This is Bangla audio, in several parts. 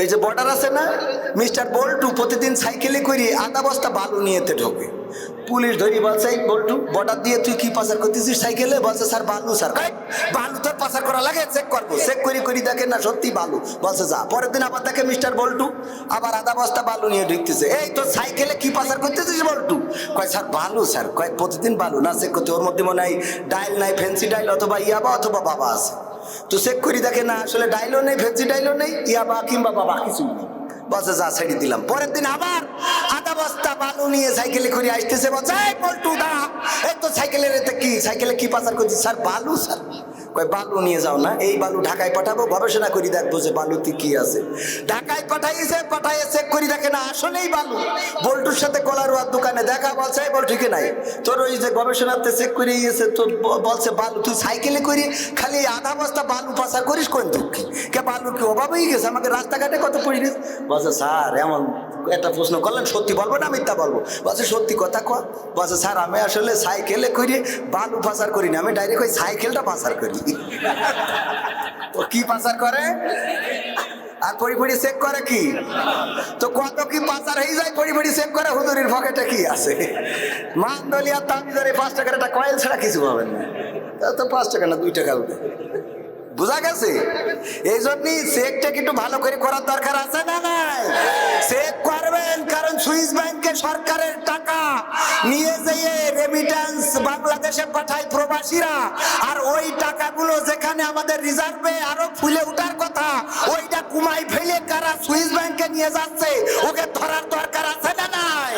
এই যে বর্ডার আছে না মিস্টার বল্টু প্রতিদিন সাইকেলে করে আধা বস্তা বালু নিয়েতে ঢোকে। পুলিশ ধরি বলছে বল্টু বর্ডার দিয়ে তুই কি পাচার করতেছিস সাইকেলে? বলছে, স্যার, বালু স্যার। বালু তোর পাচার করা লাগে? চেক করব চেক করি করি দেখে না সত্যি বালু। বলছে, যা, পরের দিন আবার দেখে মিস্টার বল্টু, আবার আধা বস্তা বালু নিয়ে ঢুকতেছে। এই, তোর সাইকেলে কি পাচার করতেছিস বল্টু? কয়, স্যার, বালু, স্যার। কয়, প্রতিদিন বালু না চেক করতে, ওর মধ্যে মনে হয় ডাইল নাই ফেন্সি ডাইল অথবা ইয়াবা অথবা বাবা আছে। তো চেক করি, দেখে না, আসলে ডাইলও নেই ভেজি ডাইলও নেই, ইয়া বা কিংবা বাবা কিছু নেই। বসে যা, ছেড়ে দিলাম। পরের দিন আবার আধা বস্তা বালু নিয়ে সাইকেলে করে আসতেছে বসে পল্টু, দাঁড়া। এই তো সাইকেলের এতে কি সাইকেলে কি পাচার করছি স্যার, বালু, স্যার। কয়, বালু নিয়ে যাও না, এই বালু ঢাকায় পাঠাবো, গবেষণা করি, দেখব যে বালুতে কি আছে। ঢাকায় পাঠাইছে, পাঠাইয়ে চেক করি, দেখে না, আসলেই বালু। বল্টুর সাথে কলারুয়ার দোকানে দেখা বলছে বল ঠিকই নাই তোর ওই যে গবেষণাতে চেক করে ইয়েছে তোর বলছে, বালু, তুই সাইকেলে করি, খালি আধা বস্তা বালু পাচার করিস, কোন দুঃখী? কে বালু কি অভাব হয়ে গেছে? আমাকে রাস্তাঘাটে কত পড়ি বলছে, স্যার, এমন একটা প্রশ্ন করলেন, সত্যি বলব না মিথ্যা বলব? বলছে, সত্যি কথা কর বলছে, স্যার, আমি আসলে সাইকেলে করি বালু পাচার করি না, আমি ডাইরেক্ট ওই সাইকেলটা পাচার করি। ও কি পাচার করে? আর পড়ি চেক করে কি? তো কত কি পাচার হয়ে যায়, পড়ি চেক করে, হুজুরির পকেটে কি আছে? মানদলিয়া তামিদারে পাঁচ টাকার একটা কয়েল ছাড়া কিছু পাবেন না। তো পাঁচ টাকা না, দুই টাকা উঠে বুঝা গেছে? এই জন্যই চেকটা একটু ভালো করে করার দরকার আছে না নাই? চেক করবেন, কারণ সুইস ব্যাংকে সরকারের টাকা নিয়ে যেয়ে রেমিটেন্স বাংলাদেশে পাঠায় প্রবাসীরা। আর ওই টাকাগুলো যেখানে আমাদের রিজার্ভে আরও ফুলে ওঠার কথা, ওইটা কুমাই ফেলে কারা সুইস ব্যাংকে নিয়ে যাচ্ছে, ওকে ধরার দরকার আছে না নাই?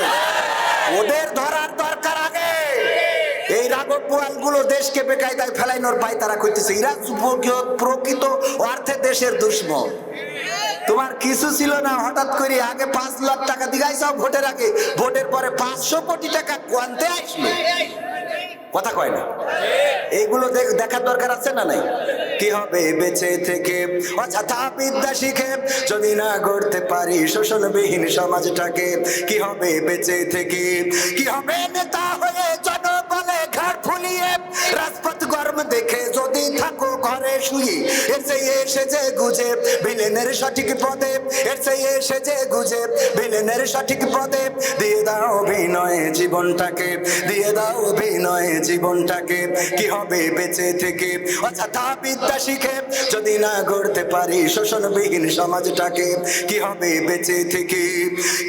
ওদের ধরার দরকার রাগবগুলো দেশকে বেকায়দায় ফেলাইনোর পায় তারা করতেছে প্রকৃত- প্রকৃত অর্থে দেশের দুশ্মন। তোমার কিছু ছিল না, হঠাৎ করে আগে পাঁচ লাখ টাকা দিঘাইছাও ভোটের আগে, ভোটের পরে পাঁচশো কোটি টাকা কোয়ান্তে আসলো। কথা কয় না? এইগুলো দেখার দরকার আছে না নাই? কি হবে বেঁচে থেকে? অযথা বিদ্যা শিখে যদি না গড়তে পারি শোষণবিহীন সমাজটাকে, কি হবে বেঁচে থেকে? কি হবে নেতা হয়ে জনবলে থাকো ঘরে শুয়ে এসে এসেছে গুজে। বিলেনের সঠিক পদে এর চেয়ে এসে যে গুজে সঠিক পদে, দিয়ে দাও জীবনটাকে, দিয়ে দাও জীবনটাকে, কি হবে বেঁচে থেকে? বিদ্যা শিখে যদি না গড়তে পারি শোষণবিহীন সমাজটাকে, কি হবে বেঁচে থেকে?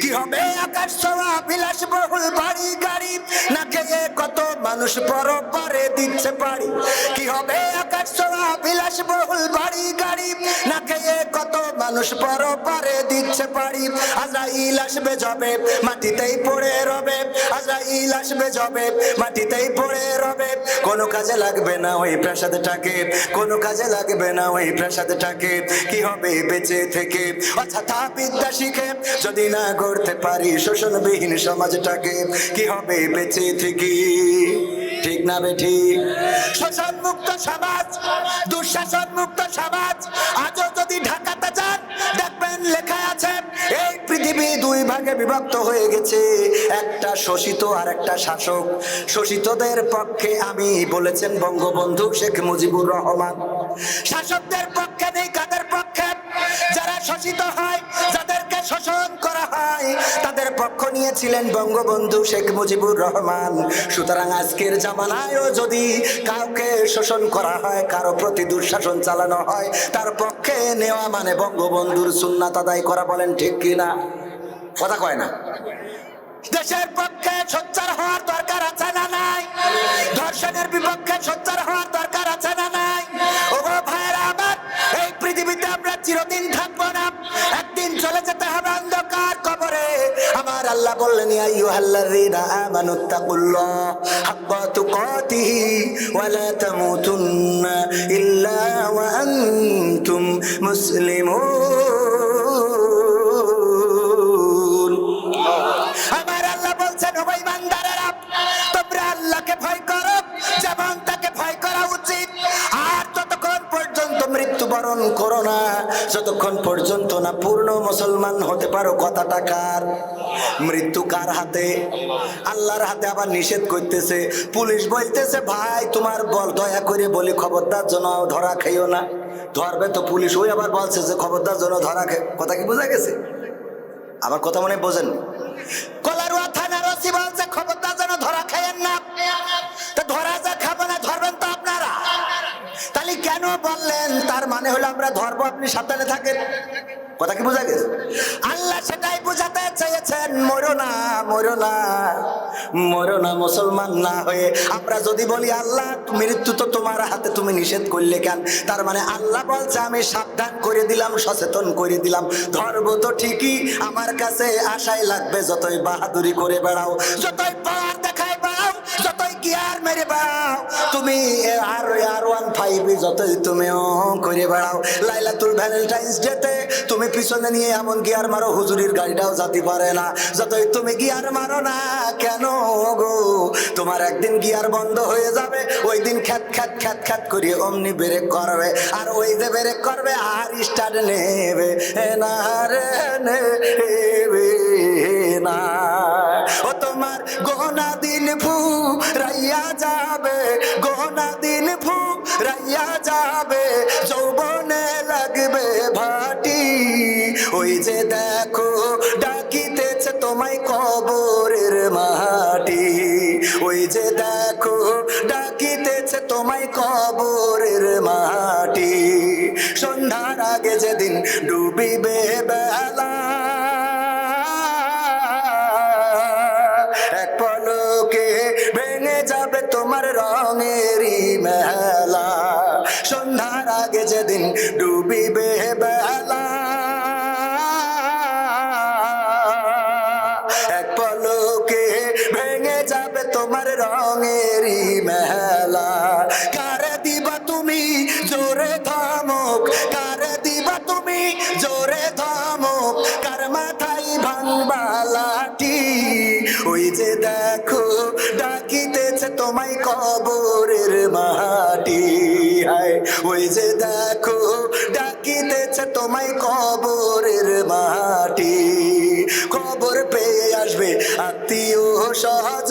কি হবে আকাশ ছোঁয়া বিলাস বহুল বাড়ি গাড়ি, না খেয়ে কত মানুষ পরপারে দিচ্ছে পারি কি হবে আকাশ ছোঁয়া বিলাস বহুল বাড়ি গাড়ি, না খেয়ে কত মানুষ পরপারে দিচ্ছে পারি আজরাইল আসবে যাবে, মাটিতেই পড়ে রবে। আজরাইল আসবে যাবে, মাটিতেই পড়ে রবে। কোনো কাজে লাগবে না ওই প্রাসাদটাকে, কোনো কাজে লাগবে না ওই প্রাসাদটাকে। কি হবে বেঁচে থেকে? অযথা বিদ্যা শিখে, যদি না গড়তে পারি শোষণবিহীন সমাজটাকে, কি হবে বেঁচে থেকে? ঠিক না বে ঠিক শোষণ মুক্ত সমাজ দুঃশাসন মুক্ত সমাজ, আজও যদি দেখবেন লেখা আছে, এই পৃথিবী দুই ভাগে বিভক্ত হয়ে গেছে। একটা শোষিত আর একটা শাসক। শোষিতদের পক্ষে আমি বলেছেন বঙ্গবন্ধু শেখ মুজিবুর রহমান। শাসকদের পক্ষে নেই, কাদের পক্ষে? যারা শোষিত হয় যাদেরকে শোষণ করা হয়। তাদের পক্ষ নিয়েছিলেন বঙ্গবন্ধু শেখ মুজিবুর রহমান। সুতরাং আজকের জামানায়ও যদি কাউকে শোষণ করা হয়, কারও প্রতি দুঃশাসন চালানো হয়, তার পক্ষে নেওয়া মানে বঙ্গবন্ধুর সুন্নাত আদায় করা বলেন ঠিক কিনা কথা কয় না। দেশের পক্ষে সোচ্চার হওয়ার দরকার আছে না নাই? ধর্ষণের বিপক্ষে সোচ্চার হওয়ার দরকার আছে না নাই? ও ভাইরা আমার, এই পৃথিবীতে আমরা চিরদিন থাকব না। একদিন চলে যেতে আমার আল্লাহ বললেন, ইয়া আইয়ুহাল্লাযীনা আমানুত্তাকুল্লাহ হাক্কা তুকাতিহি ওয়া লা তামুতুন্না ইল্লা ওয়া আনতুম মুসলিমুন। আমার আল্লাহ বলছেন, ও ইমানদারেরা, তোমরা আল্লাহকে ভয় করো, যেমন তাকে ভয় করা উচিত। আর পর্যন্ত মৃত্যুবরণ করো না, যতক্ষণ পর্যন্ত না পূর্ণ মুসলমান হতে পারো কথাটা কার? মৃত্যু কার হাতে? আল্লাহর হাতে আবার নিষেধ করতেছে। পুলিশ বলতেছে, ভাই, তোমার বল, দয়া করে বলি, খবরদার জন্য ধরা খাইও না। ধরবে তো পুলিশ, ওই আবার বলছে যে, খবরদার জন্য ধরা খে- কথা কি বোঝা গেছে? আমার কথা মনে বোঝেন কলারুয়া থানার ওসি বলছে, খবরদার যেন ধরা খাইয়েন না। ধরা যা খাব না ধরবেন তো আপনারা তাহলে কেন বললেন, তার মানে হলো আমরা ধরবো আপনি সাবধানে থাকেন। কথা কি বোঝা গেছে? আল্লাহ সেটাই বোঝাতে চেয়েছেন, মরো না মরো না মরো না, মুসলমান না হয়ে। আমরা যদি বলি, আল্লাহ, মৃত্যু তো তোমার হাতে, তুমি নিষেধ করলে কেন? তার মানে আল্লাহ বলছে, আমি সাবধান করে দিলাম, সচেতন করে দিলাম। ধরবো তো ঠিকই, আমার কাছে আশাই লাগবে, যতই বাহাদুরি করে বেড়াও, যতই পাওয়ার দেখায় যতই মেরে বেড়াও। তুমি আর আর ওয়ান ফাইভ যতই তুমিও করে বেড়াও। লাইলাতুল ভ্যালেন্টাইন্স ডেতে তুমি পিছনে নিয়ে এমন গিয়ার মারো, হুজুরির গাড়িটাও যেতে পারে না। যতই তুমি গিয়ার মারো না কেন গো? তোমার একদিন গিয়ার বন্ধ হয়ে যাবে, ওই দিন খ্যাত খ্যাত খ্যাত খ্যাত করিয়ে অমনি ব্রেক করবে। আর ওই যে ব্রেক করবে, আর স্টার্ট নেবে না রে, নেবে। না। ও তোমার দিন রাইয়া যাবে। দিন রাইয়া যাবে। যৌবনে লাগবে ভাটি। ওই যে দেখো, ডাকিতেছে তোমায় কবরের মাটি ওই যে দেখো, ডাকিতেছে তোমায় কবরের মাটি সন্ধ্যার আগে যেদিন ডুবিবে বেলা তোমায় কবরের মাটি হায়, ওই যে দেখো, ডাকিতেছে তোমায় কবরের মাটি খবর পেয়ে আসবে আত্মীয় সহজ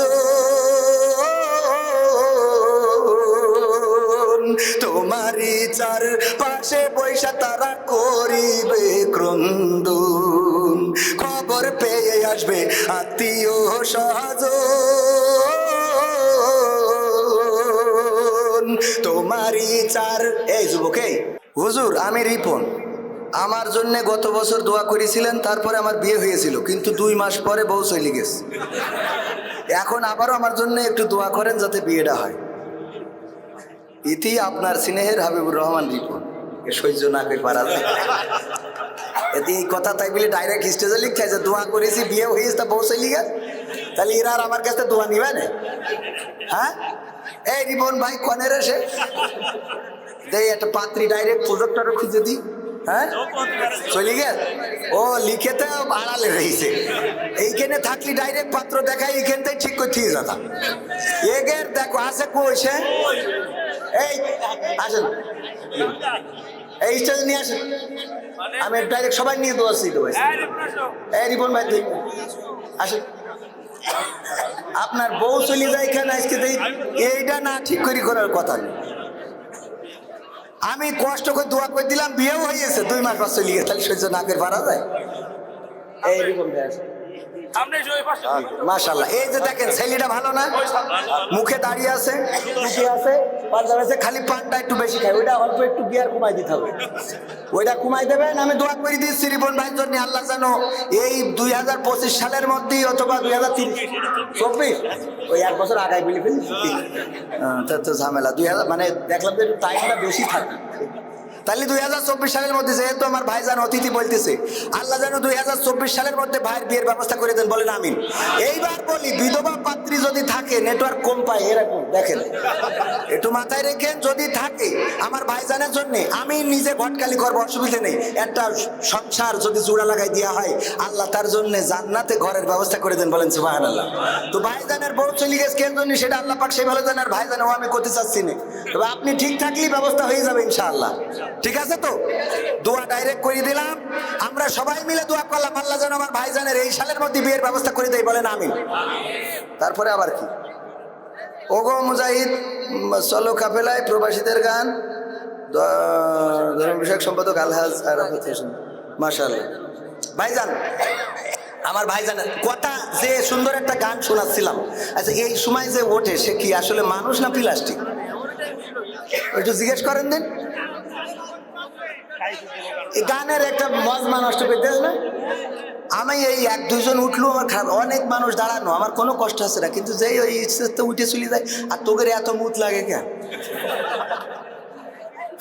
তোমারই চার পাশে বৈশা তারা করিবে ক্রন্দন। খবর পেয়ে আসবে আত্মীয় সহজ তোমারই চার। এই যুবকে হুজুর, আমি রিপন। আমার জন্য গত বছর দোয়া করেছিলেন, তারপরে আমার বিয়ে হয়েছিল, কিন্তু দুই মাস পরে বউ চলে গেছে। এখন আবারও আমার জন্য একটু দোয়া করেন যাতে বিয়েটা হয়। ইতি আপনার স্নেহের হাবিবুর রহমান রিপন। এ সহ্য না করে পারা যায়। এতে এই কথা তাই বলে ডাইরেক্ট স্টেজে লিখছে যে দোয়া করেছি, বিয়ে হয়েছে, তা বউ চলে গেছে। তাহলে এরা আর আমার কাছে দোয়া নিবে না। হ্যাঁ? এই রিপন ভাই কনের এসে। দেই একটা পাত্রী ডাইরেক্ট প্রোডাক্টরও খুঁজে দিই হ্যাঁ? চলে গেল। ও লিখেতে আড়ালে রয়েছে এইখানে থাকলি ডাইরেক্ট পাত্র দেখাই এইখান থেকে ঠিক করতে দাদা। এগের দেখো আছে কইছে এই আসেন। এই স্টেজ নিয়ে আসেন। আমি ডাইরেক্ট সবাই নিয়ে দেওয়া পারছি এই রিপন ভাই আসেন। আপনার বউ চলে যায় কেন আজকে এইটা না ঠিক করি করার কথা। আমি কষ্ট করে দোয়া করে দিলাম, বিয়েও হয়ে গেছে, দুই মাস পর চলে গেছে, তাহলে সহ্য না করে পারা যায়? এই রকম মাশাল্লাহ এই যে দেখেন ছেলেটা ভালো না? মুখে দাঁড়িয়ে আছে মুখে আছে পাঞ্জাব আছে খালি পানটা একটু বেশি খায়। ওইটা অল্প একটু গিয়ার কমাই দিতে হবে। ওইটা কমাই দেবেন আমি দোয়া করে দিচ্ছি রিপন ভাইয়ের জন্য। আল্লাহ জানো এই দুই হাজার পঁচিশ সালের মধ্যেই অথবা দুই হাজার তিরিশ চব্বিশ ওই এক বছর আগাই বলে ফেলেছি হ্যাঁ, ঝামেলা। দুই হাজার মানে দেখলাম যে টাইমটা বেশি থাকে। তাহলে দুই হাজার চব্বিশ সালের মধ্যে যেহেতু আমার ভাই ভাইজান অতিথি বলতেছে, আল্লাহ যেন দুই হাজার চব্বিশ সালের মধ্যে ভাইয়ের বিয়ের ব্যবস্থা করে দেন, বলেন আমিন। এইবার বলি, বিধবা পাত্রী যদি থাকে নেটওয়ার্ক কম পায় এরকম দেখেন। একটু মাথায় রেখেন, যদি থাকে, আমার ভাইজানের জন্য, আমি নিজে ভটকালি করব, অসুবিধা নেই। একটা সংসার যদি জোড়া লাগাই দেওয়া হয়, আল্লাহ তার জন্য জান্নাতে ঘরের ব্যবস্থা করে দেন, বলেন সুবাহ আল্লাহ তো ভাইজানের বউ চলে গেছে, কেন জন্য সেটা আল্লাহ পাক সেই ভালো জানার ভাইজান ও আমি করতে চাচ্ছি না। তবে আপনি ঠিক থাকলেই ব্যবস্থা হয়ে যাবে, ইনশাআল্লাহ। ঠিক আছে তো? দোয়া ডাইরেক্ট করে দিলাম। আমরা সবাই মিলে দোয়া করলাম, আল্লাহ যেন আমার ভাইজানের এই সালের মধ্যে বিয়ের ব্যবস্থা করে দেয় বলেন আমি তারপরে আবার কি? ওগো মুজাহিদ চলো কাফেলায় প্রবাসীদের গান। ধর্ম বিষয়ক সম্পাদক আলহাজ আরাফাত হোসেন। ভাইজান, আমার ভাইজান কথা যে সুন্দর একটা গান শোনাচ্ছিলাম। আচ্ছা এই সময় যে ওঠে, সে কি আসলে মানুষ না প্লাস্টিক? একটু জিজ্ঞেস করেন দিন। গানের একটা মজমা নষ্ট করতে না। আমি এই এক দুজন উঠল, আমার খারাপ অনেক মানুষ দাঁড়ানো, আমার কোনো কষ্ট আছে না, কিন্তু যেই ওই তো উঠে চলে যায়, আর তোদের এত মুত লাগে কেন?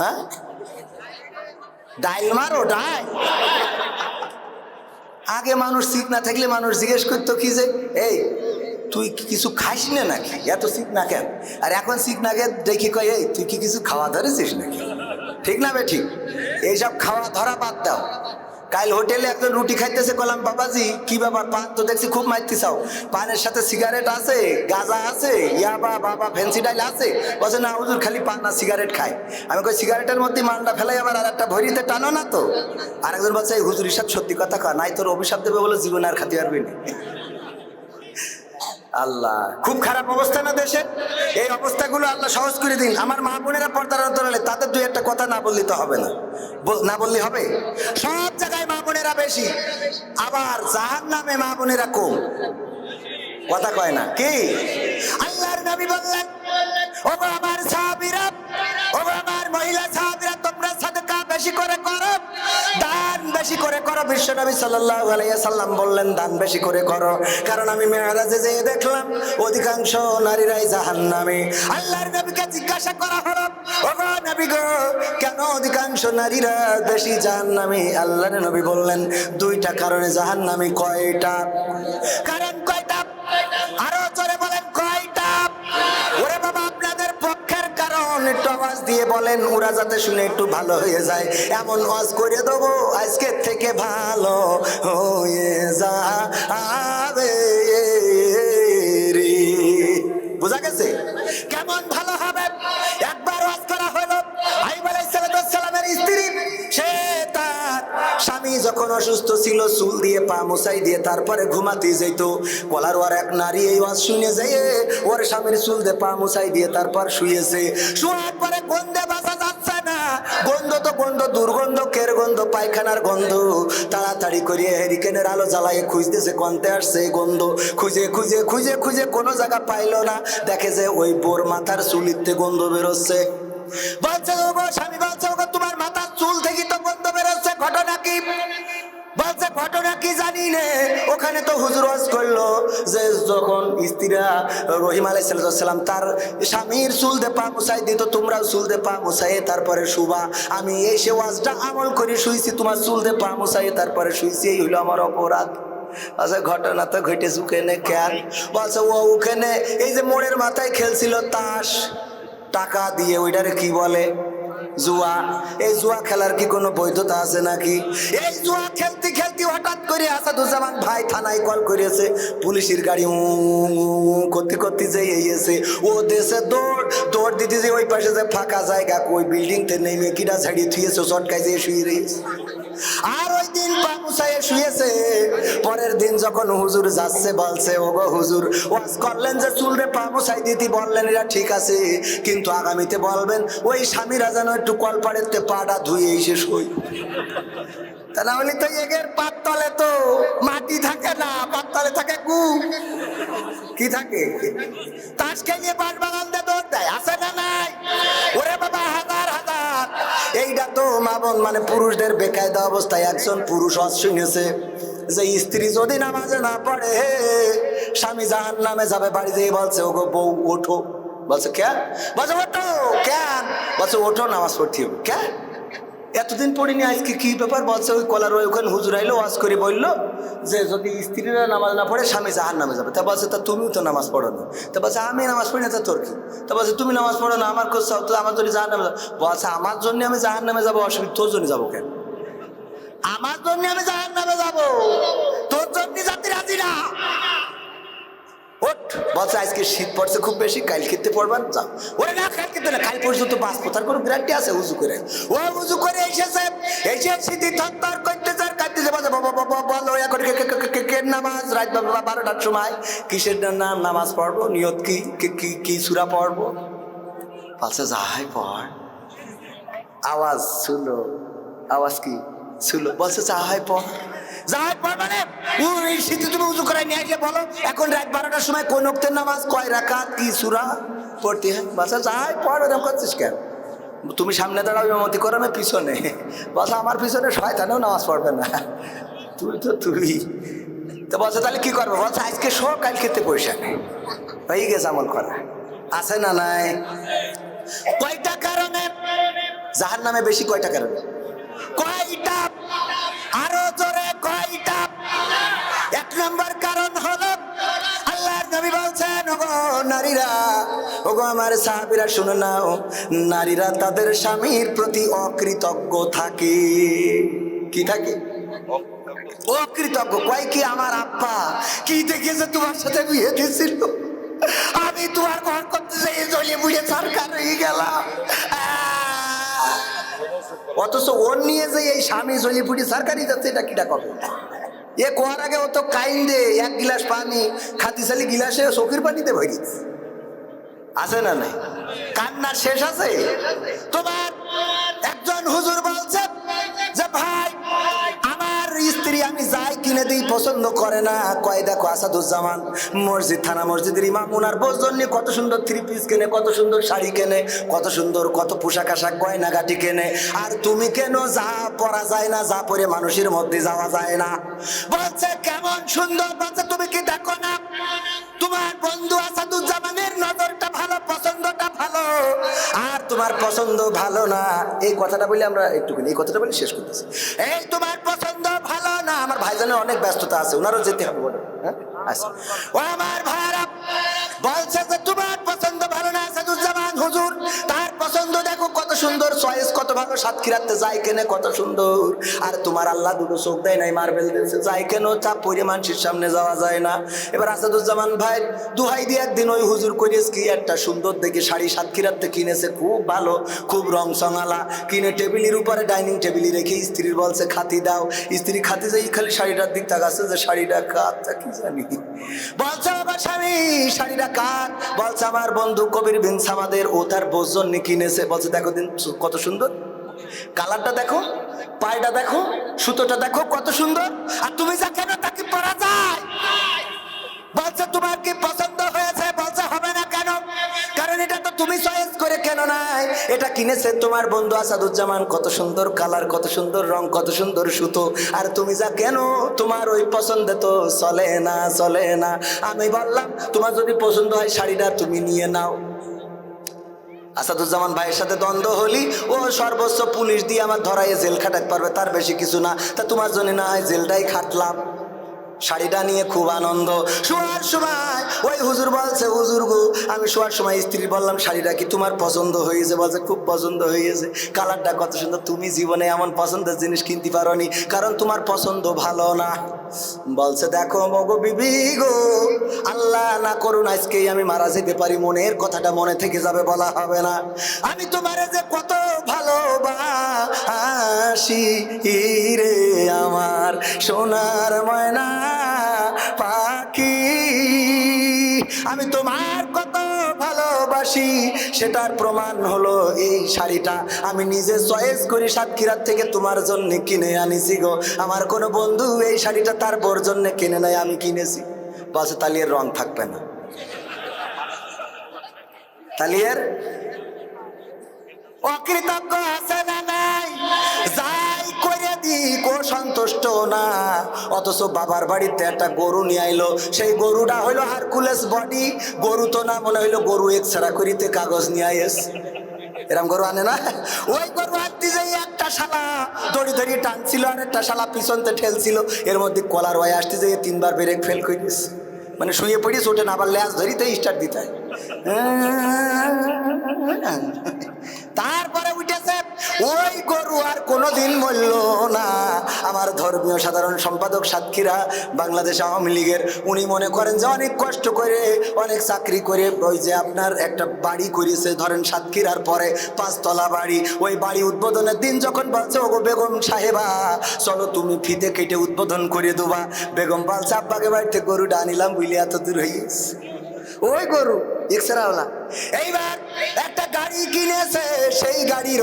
হ্যাঁ? ডাইল মারো, ডাইল। আগে মানুষ সিক না থাকলে মানুষ জিজ্ঞেস করতো, কি যে, এই, তুই কিছু খাইস না নাকি? এত সিক না কেন? আর এখন সিক না কেন দেখি কয়, এই, তুই কি কিছু খাওয়া ধরেছিস নাকি? ঠিক না বে ঠিক? এইসব খাওয়া ধরা বাদ দাও। কাল হোটেলে একজন রুটি খাইতেছে, কলাম, বাবাজি, কি ব্যাপার পান? তো দেখছি খুব মারতে চাও পানের সাথে সিগারেট আছে, গাঁজা আছে ইয়াবা বাবা ফেন্সি ডাইল আছে। বলছে, না, হুজুর, খালি পান না সিগারেট খায় আমি কই সিগারেটের মধ্যে মালটা ফেলাই আবার আর একটা ভরিতে টানো না তো? আরেকজন বলছে হুজুর হিসাব সত্যি কথা কয়, নাই তোর অভিশাপ দেবে বলে জীবন আর খাতে পারবি না। আল্লাহ। খুব খারাপ অবস্থা না দেশে? এই অবস্থাগুলো আল্লাহ সহজ করে দিন। আমার মা বোনেরা পর্দার অন্তরালে, তাদের দুই একটা কথা না বললে তো হবে না। না বললে হবে? সব জায়গায় মা বোনেরা বেশি। আবার যাহার নামে মা বোনেরা কম। কথা কয় না। কি? আল্লাহর নবী বললেন ও আমার সাহাবীরা বেশি করে করো। দান বেশি করে করো বিশ্ব নবী সাল্লাল্লাহু আলাইহি সাল্লাম বললেন, দান বেশি করে করো। কারণ আমি মেরাজে যেয়ে দেখলাম, অধিকাংশ নারীরাই জাহান্নামে। আল্লাহর নবীকে জিজ্ঞাসা করা হলো ও গো নবী গো, কেন অধিকাংশ নারীরা বেশি জাহান্নামে? আল্লাহর নবী বললেন, দুইটা কারণে জাহান্নামে কয়টা? কারণ কয়টা? আরও জোরে বলেন, কয়টা? আওয়াজ দিয়ে বলেন, ওরা যাতে শুনে একটু ভালো হয়ে যায়। এমন ওয়াজ করে দেবো, আজকের থেকে ভালো হয়ে যাবে। রে যখন অসুস্থ ছিল, চুল দিয়ে, পা মুছাই দিয়ে, তারপরে ঘুমাতে যেত কলার ওর এক নারী এই ওয়াজ শুনে যেয়ে ওর স্বামীর চুল দিয়ে, পা মুছাই দিয়ে, তারপর শুয়েছে। শোয়ার পরে গন্ধে বাঁচা যাচ্ছে না। গন্ধ তো গন্ধ, দুর্গন্ধ, কের গন্ধ, পায়খানার গন্ধ। তাড়াতাড়ি করিয়ে হেরিকেনের আলো জ্বালায় খুঁজতেছে কন্তে আসছে গন্ধ। খুঁজে খুঁজে খুঁজে খুঁজে কোনো জায়গা পাইলো না। দেখে যে ওই বোর মাথার চুলিতে গন্ধ বেরোচ্ছে। গো স্বামী গো, তোমার মাথার চুল থেকে তো ঘটনা কি? বলছে, ঘটনা কি জানি নে। ওখানে তো হুজুর করল যে যখন স্ত্রীরা রহিম আলাইসাল্লাম তার স্বামীর চুল দে পা মুছাই দিত, তোমরাও চুল দে পা মুছাই তারপরে শুবা। আমি এই সে ওয়াজটা আমল করে শুইছি, তোমার চুল দে পা মুছাই তারপরে শুইছি, এই হইল আমার অপরাধ। আচ্ছা ঘটনা তো ঘটেছে ওখানে কেন বলছে, ও ওখানে এই যে মোড়ের মাথায় খেলছিল তাস, টাকা দিয়ে, ওইটারে কি বলে? জুয়া। এই জুয়া খেলার কি কোনো বৈধতা আছে নাকি? এই জুয়া খেলতে খেলতে হঠাৎ করে আসাদুজ্জামান ভাই থানায় কল করেছে। পুলিশের গাড়ি করতে করতে যে এসে, ও দেশে দৌড় দৌড় দিতে যে ওই পাশে যে ফাঁকা জায়গা ওই বিল্ডিং তে নেমে কিটা ছাড়িয়ে থুয়েছে চটকায় যে শুয়ে রয়েছে। আর ওই দিন পাপুসায় শুয়েছে। পরের দিন যখন হুজুর যাচ্ছে, বলছে ও গো হুজুর, ওয়াজ করলেন যে চুলরে পামুসাই দিতে বললেন, এরা ঠিক আছে, কিন্তু আগামীতে বলবেন, ওই স্বামীরা যেন একটু কলপাড়েতে পাটা ধুয়ে এসে শুই তা তো এগের পাততলে তো মাটি থাকে না পাততলে থাকে গু কি থাকে? তাস খেলিয়ে বাস বাগান দৌড় দেয়, আছে না নাই? ওরে বাবা, হাজার হাজার এইটা তো মাবন মানে পুরুষদের বেকায়দা অবস্থায় একজন পুরুষ অজ শুনেছে যে স্ত্রী যদি নামাজে না পড়ে হে স্বামী জাহান নামে যাবে, বাড়ি যেয়ে বলছে, ওগো বউ, ওঠো। বলছে কে বলছে, ওঠো, কেন? বলছে, ওঠো, নামাজ পড়তে হবে। কেন? এতদিন পড়িনি, আজকে কি ব্যাপার বলছে? ওই কলার ওই ওখানে হুজুর আইলো, ওয়াজ করে বলল যে, যদি স্ত্রীরা নামাজ না পড়ে, স্বামী জাহান নামে যাবে। তা বলছে, তা তুমিও তো নামাজ পড়ো না। তা বলছে, আমি নামাজ পড়ি না, তা তোর কি? তা বলছে, তুমি নামাজ পড়ো না, আমার কোথাও তো আমার জন্য জাহান নামে যাব বলছে, আমার জন্য আমি জাহান নামে যাব, অসুবিধা, তোর জন্য যাব কেন? আমার জন্য আমি জাহান নামে যাব। তোর জন্য জাতি রাজি না? বলছে, আজকে শীত পড়ছে, খুব বেশি, কাল খেতে পড়বার যাও। ওরে না, কাল খেতে না, কাল পর্যন্ত বাস তার কোনো গ্যারান্টি আছে উজু করে? ও উজু করে এসেছে এসে শীতি থর করতে যাব বাবা বাবা বলো এখন কে নামাজ, রাত বারোটার সময়, কিসের নাম নামাজ পড়ব, নিয়ত কি কি কি সুরা পড়ব? বলছে, যাই পড়। আওয়াজ শুলো আওয়াজ কি? শুলো বলছে চা হয় মানে তুমি সামনে ইমামতি করো না পিছনে। বাসা আমার পিছনে শয়তানেও নামাজ পড়বে না। তুই তো তুই। তো বলছে তাহলে কি করব? বলছে আজকে শো কাল খেতে পয়সা নেই। গেছে আমল করা। আছে না নাই? কয়টা কারণে? যাহার নামে বেশি কয়টা কারণে? কয়টা? আরও জোরে। নম্বর কারণ হলো আল্লাহর নবী বলছেন, ওগো নারীরা, ওগো আমার সাহাবীরা, শুনে নাও, নারীরা তাদের স্বামীর প্রতি অকৃতজ্ঞ থাকে। কি থাকে? অকৃতজ্ঞ। কয় কি আমার আব্বা? কি দেখেছে তোমার সাথে বিয়ে দিয়েছিল। আমি তোমার ঘর করতে যাই জ্বলিয়ে বুঝে সরকার হয়ে গেলাম! অথচ ওর নিয়ে যে এই স্বামী জ্বলিয়ে পুড়ি সরকারি যাচ্ছে, এটা কিটা কবে এ কোয়ার আগে ও তো কাইন্দে এক গিলাস পানি খাতিশালি গিলাসে চোখের পানিতে দিচ্ছে। আছে না নাই কান্নার শেষ আছে তোমার একজন হুজুর বলছে যে, ভাই, আমার স্ত্রী আমি যাই কিনে পছন্দ করে না। কয়, দেখো, আসাদুজ্জামান মসজিদ, থানা মসজিদের ইমাম, উনার বোঝ জন্য কত সুন্দর থ্রি পিস কেনে, কত সুন্দর শাড়ি কেনে, কত সুন্দর, কত পোশাক আশাক, গয়নাগাটি কেনে। আর তুমি কেন যা পরা যায় না, যা পরে মানুষের মধ্যে যাওয়া যায় না? বলছে, কেমন সুন্দর? বলছে, তুমি কি দেখো না? তোমার বন্ধু আসাদুজ্জামানের নজরটা ভালো, পছন্দটা ভালো। আর তোমার পছন্দ ভালো না। এই কথাটা বলে আমরা একটুখানি, এই কথাটা বলে শেষ করতেছি। এই তোমার পছন্দ না, আমার ভাইজানের অনেক ব্যস্ততা আছে ওনারও যেতে হবে বলে। হ্যাঁ? আচ্ছা। আমার ভাইরা, বলছে যে, তোমার পছন্দ ভালো না হুজুর, তার পছন্দ দেখো সুন্দর চয়েস কত ভালো সাতক্ষীরাতে যাই কেনে কত সুন্দর। আর তোমার আল্লাহ দুটো চোখ দেয় নাই মার্বেল দিয়েছে যাই কেন, চাপ পরে মানুষের সামনে যাওয়া যায় না। এবার আসাদুজ্জামান ভাই, দুহাই দিয়ে একদিন ওই হুজুর করিস কি, একটা সুন্দর দেখে শাড়ি সাতক্ষীরাতে কিনেছে, খুব ভালো, খুব রং সঙালা কিনে টেবিলের উপরে ডাইনিং টেবিলে রেখে স্ত্রীর বলছে, খাতি দাও। স্ত্রী খাতি যাই খালি শাড়িটার দিক তাকাচ্ছে যে, শাড়িটা কাতটা কি জানি? বলছে আমার স্বামী, শাড়িটা কার বলছে, আমার বন্ধু কবির বিন সামাদের, ও তার বোজন কিনেছে। বলছে, দেখো দিন কত সুন্দর? কালারটা দেখো, পায়টা দেখো, সুতোটা দেখো, কত সুন্দর। আর তুমি যা কেন তাকে পরা যায়। বলছে, তোমার কি পছন্দ হয়েছে? বলছে, হবে না কেন? কারণ এটা তো তুমি চয়েস করে কেন নাই? এটা কিনেছে তোমার বন্ধু আসাদুজ্জামান। কত সুন্দর কালার, কত সুন্দর রং, কত সুন্দর সুতো। আর তুমি যা কেন? তোমার ওই পছন্দে তো চলে না চলে না। আমি বললাম, তোমার যদি পছন্দ হয় শাড়িটা তুমি নিয়ে নাও। আসাদুজ্জামান ভাইয়ের সাথে দ্বন্দ্ব হলি, ও সর্বোচ্চ পুলিশ দিয়ে আমার ধরাইয়ে জেল খাটাতে পারবে, তার বেশি কিছু না। তা তোমার জন্য না হয় জেলটাই খাটলাম। শাড়িটা নিয়ে খুব আনন্দ। শোয়ার সময়, ওই হুজুর বলছে, হুজুর গো, আমি শোয়ার সময় স্ত্রী বললাম, শাড়িটা কি তোমার পছন্দ হয়েছে? বলছে, খুব পছন্দ হয়েছে। কালারটা কত সুন্দর, তুমি জীবনে এমন পছন্দের জিনিস কিনতে পারোনি, কারণ তোমার পছন্দ ভালো না। বলছে, দেখো মগো বিবি গো, আল্লাহ না করুন, আজকেই আমি মারা যেতে পারি, মনের কথাটা মনে থেকে যাবে বলা হবে না। আমি তোমারে যে কত ভালোবাসি রে, আমার সোনার ময়না পাখি। আমি তোমার কত ভালোবাসি, সেটার প্রমাণ হলো এই শাড়িটা। আমি নিজে চয়েস করি সাতক্ষীরার থেকে তোমার জন্য কিনে আনিছি গো। আমার কোনো বন্ধু এই শাড়িটা তার বোর জন্য কিনে নেয় আমি কিনেছি। বলছে তালিয়ের রং থাকবে না। তালিয়ের? অকৃতজ্ঞ আছে না নাই? যাই সন্তুষ্ট না। অথচ বাবার বাড়িতে একটা গরু নিয়ে আইলো। সেই গরুটা হইল হারকুলেস বডি গরু তো না, মনে হইল গরু করিতে কাগজ নিয়ে আইস। এরম গরু আনে না? ওই গরু একটা শালা। দড়ি টানছিল আর একটা শালা পিছনতে ঠেলছিল। এর মধ্যে কলার ওয়াই আসতে যাই তিনবার ব্রেক ফেল করে দিয়েছে মানে শুয়ে পড়িস ওঠে না আবার ল্যাস ধরিতে স্টার্ট দিতে হয়। তারপরে উঠেছে ওই গরু আর কোনোদিন মরল না আমার ধর্মীয় সাধারণ সম্পাদক সাতক্ষীরা বাংলাদেশ আওয়ামী লীগের, উনি মনে করেন যে অনেক কষ্ট করে, অনেক চাকরি করে, ওই যে আপনার একটা বাড়ি করেছে, ধরেন সাতক্ষীরার পরে পাঁচতলা বাড়ি, ওই বাড়ি উদ্বোধনের দিন যখন বলছে, ওগো বেগম সাহেবা, চলো তুমি ফিতে কেটে উদ্বোধন করে দেবা বেগম বলছে, আব্বাকে বাড়িতে গরুটা আনিলাম বুঝলি এত দূর হয়ে। ওই গরু এইবার একটা গাড়ি কিনেছে, সেই গাড়ির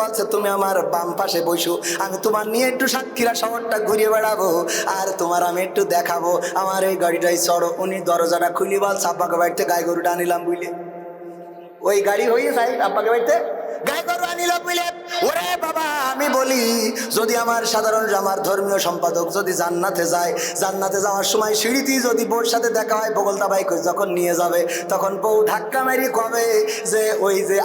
বলছে, তুমি আমার বাম পাশে বসো, আমি তোমার নিয়ে একটু শহরটা ঘুরে বেড়াবো, আর তোমার আমি একটু দেখাবো। আমার এই গাড়িটাই চড়ো উনি দরজাটা খুলি বল সাপাকে বাড়িতে গাই গরুটা আনিলাম বুঝলে? ওই গাড়ি হয়ে যায় আব্বাকে বাড়িতে। গরু ওরে বাবা, আমি বলি, যদি আমার সাধারণ আমার ধর্মীয় সম্পাদক যদি জান্নাতে যায়, জান্নাতে যাওয়ার সময় যদি সাথে দেখা হয় বগলতা যখন নিয়ে যাবে, তখন ধাক্কা মারি কবে যে ওই যে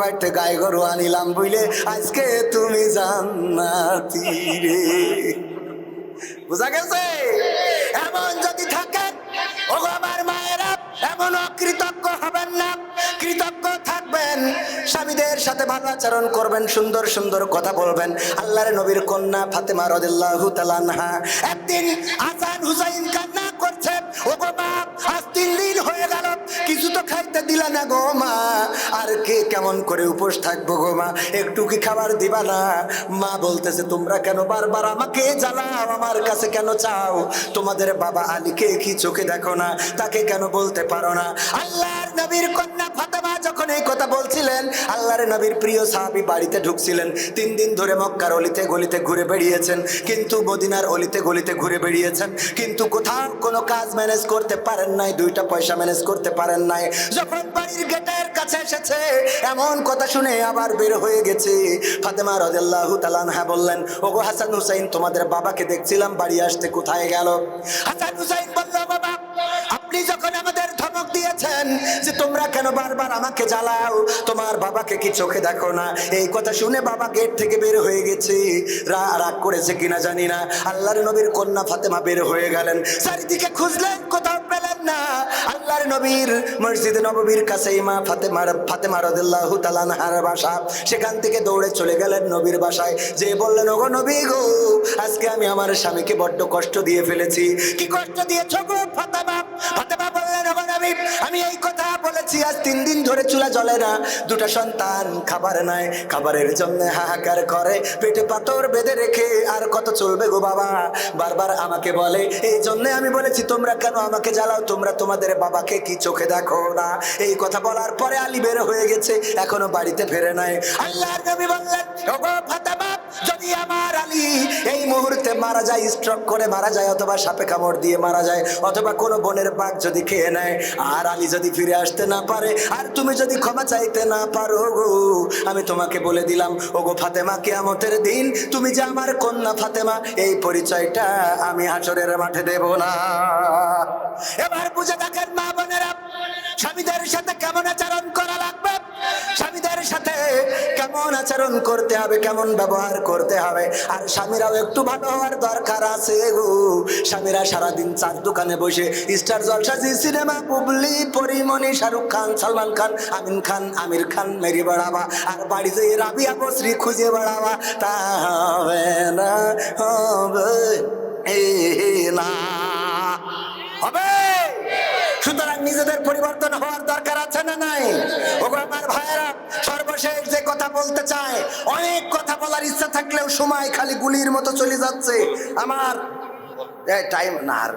বাড়িতে গরু আনিলাম বুঝলে আজকে তুমি জান্নাতি রে। বুঝা গেছে? এমন যদি স্বামীদের সাথে ভালো আচরণ করবেন, সুন্দর সুন্দর কথা বলবেন। আল্লাহর নবীর কন্যা ফাতেমা রদিল্লাহু তালানহা একদিন আসান হুসাইন কান্না করছে ও বাপ, আজ তিন দিন হয়ে গেল কিছু তো খাইতে দিলা না গো মা। আর কে কেমন করে উপোস থাকব গো মা? একটু কি খাবার দিবা না? মা বলতেছে, তোমরা কেন বারবার আমাকে জ্বালাও? আমার কাছে কেন চাও? তোমাদের বাবা আলীকে কি চোখে দেখো না? তাকে কেন বলতে পারো না? আল্লাহর নবীর কন্যা ফাতেমা যখন এই কথা বলছিলেন, আল্লাহর নবীর প্রিয় সাহাবী বাড়িতে ঢুকছিলেন। তিন দিন ধরে মক্কার অলিতে গলিতে ঘুরে বেড়িয়েছেন, কিন্তু মদিনার অলিতে গলিতে ঘুরে বেড়িয়েছেন, কিন্তু কোথাও কোনো কাজ ম্যানেজ করতে পারেন নাই, দুইটা পয়সা ম্যানেজ করতে পারেন নাই যখন বাড়ির গেটের কাছে এসেছে, এমন কথা শুনে আবার বের হয়ে গেছে। ফাতেমা তালান হ্যাঁ বললেন, ওগো হাসান হুসাইন, তোমাদের বাবাকে দেখছিলাম, বাড়ি আসতে কোথায় গেল? হাসান হুসাইন বলল, বাবা, আপনি যখন আমাদের ধমক দিয়েছেন যে তোমরা কেন বারবার আমাকে জ্বালাও? তোমার বাবাকে কি চোখে দেখো না? এই কথা শুনে বাবা গেট থেকে বের হয়ে গেছে। রা- রাগ করেছে কিনা জানি না। আল্লাহর নবীর কন্যা ফাতেমা বের হয়ে গেলেন। চারিদিকে খুঁজলেন, কোথাও পেলেন না। আল্লাহর নবীর মসজিদ নববীর কাছে মা ফাতেমার ফাতেমা রাদিয়াল্লাহু তাআলা আনহার বাসা। সেখান থেকে দৌড়ে চলে গেলেন নবীর বাসায়। যে বললেন, ওগো নবী গো, আজকে আমি আমার স্বামীকে বড্ড কষ্ট দিয়ে ফেলেছি। কি কষ্ট দিয়েছ গো ফাতেমা? ফাতেমা বললেন, ওগো নবী আমি এই কথা বলেছি, আজ তিন দিন ধরে চুলা জ্বলে না। দুটা সন্তান খাবার নাই খাবারের জন্য হাহাকার করে, পেটে পাথর বেঁধে রেখে, আর কত চলবে গো বাবা? বারবার আমাকে বলে, এই জন্য আমি বলেছি, তোমরা কেন আমাকে জ্বালাও? তোমরা তোমাদের বাবাকে কি চোখে দেখো না? এই কথা বলার পরে আলী বের হয়ে গেছে, এখনও বাড়িতে ফেরে নাই। আল্লাহর নবী বললেন, ওগো যদি আমার আলী এই মুহূর্তে মারা যায় স্ট্রোক করে মারা যায়, অথবা সাপে কামড় দিয়ে মারা যায়, অথবা কোনো বনের বাঘ যদি খেয়ে নেয় আর আমি যদি ফিরে আসতে না পারে, আর তুমি যদি ক্ষমা চাইতে না পারো গো, আমি তোমাকে বলে দিলাম, ওগো ফাতেমা, কেয়ামতের দিন তুমি যে আমার কন্যা ফাতেমা, এই পরিচয়টা আমি হাসরের মাঠে দেব না। এবার বুঝে দেখেন মা বোনেরা স্বামীদের সাথে কেমন আচরণ করা লাগবে? স্বামীদের সাথে কেমন আচরণ করতে হবে, কেমন ব্যবহার করতে হবে? আর স্বামীরাও একটু ভালো হওয়ার দরকার আছে গো। স্বামীরা সারাদিন চার দোকানে বসে স্টার জলসা জি সিনেমা, বুবলি, পরিমণি, শাহরুখ খান, সালমান খান, আমিন খান, আমির খান, মেরি বেড়াবা। আর বাড়িতে রাবিয়া বসরি খুঁজে বেড়াবা। তা হবে না হবে না, হবে। সুতরাং নিজেদের পরিবর্তন হওয়ার দরকার আছে না নাই? ওগো আমার ভাইয়েরা, সর্বশেষ যে কথা বলতে চায়, অনেক কথা বলার ইচ্ছা থাকলেও সময় খালি গুলির মতো চলে যাচ্ছে। আমার টাইম না, আর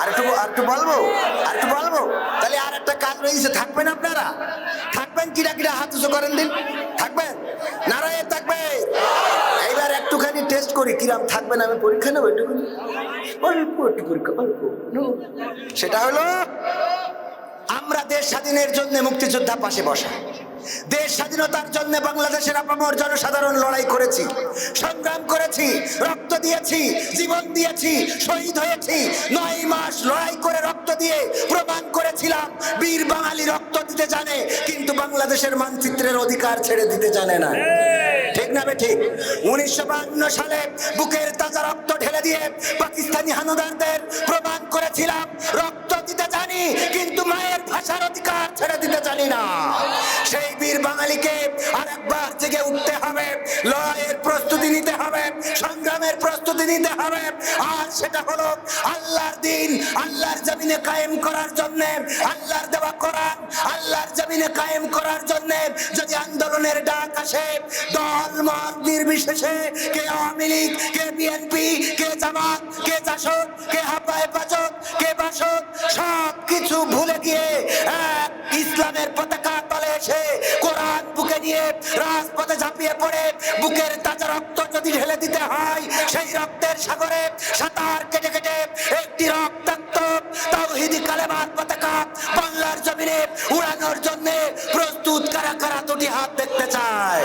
আর বলব, আর একটু বলব? তাহলে আর একটা কাজ রয়েছে, থাকবেন আপনারা? থাকবেন কিরা কিরা হাত করেন দিন? থাকবেন? নারায় থাকবে? এইবার একটুখানি টেস্ট করি, কিরাম থাকবেন আমি পরীক্ষা নেব একটুখানি? অল্প একটু পরীক্ষা, অল্প সেটা হলো, আমরা দেশ স্বাধীনের জন্য মুক্তিযোদ্ধা পাশে বসা। দেশ স্বাধীনতার জন্য বাংলাদেশের আপামর জনসাধারণ লড়াই করেছি, সংগ্রাম করেছি, রক্ত দিয়েছি, জীবন দিয়েছি, শহীদ হয়েছি। নয় মাস লড়াই করে রক্ত দিয়ে প্রমাণ করেছিলাম, বীর বাঙালি রক্ত দিতে জানে, কিন্তু বাংলাদেশের মানচিত্রের অধিকার ছেড়ে দিতে জানে না। না ঠিক। উনিশশো সালে বুকের তাজা রক্ত ঢেলে দিয়ে পাকিস্তানি হানুদারদের প্রমাণ করেছিলাম, রক্ত দিতে জানি, কিন্তু মায়ের ভাষার অধিকার ছেড়ে দিতে জানি না। সেই বীর বাঙালিকে আরেকবার জেগে উঠতে হবে, লড়াইয়ের প্রস্তুতি নিতে হবে, সংগ্রামের প্রস্তুতি নিতে হবে। আর সেটা হলো আল্লাহর দিন, আল্লাহর জমিনে কায়েম করার জন্য, আল্লাহর দেওয়া কোরআন, আল্লাহর জমিনে কায়েম করার জন্য যদি আন্দোলনের ডাক আসে, দল মত নির্বিশেষে কে আওয়ামী লীগ, কে বিএনপি, কে জামাত, কে জাসদ, কে হাব্বা হেফাজত, কে বাসদ, সব কিছু ভুলে গিয়ে ইসলামের পতাকা তলে এসে কোরআন বুকে নিয়ে রাজপথে ঝাঁপিয়ে পড়ে। বুকের তাজা রক্ত যদি ঢেলে দিতে হয়, সেই রক্তের সাগরে সাঁতার কেটে কেটে একটি রক্তাক্ত তাওহিদি কালেমার পতাকা বাংলার জমিনে উড়ানোর জন্য প্রস্তুত কারা কারা দুটি হাত দেখতে চায়?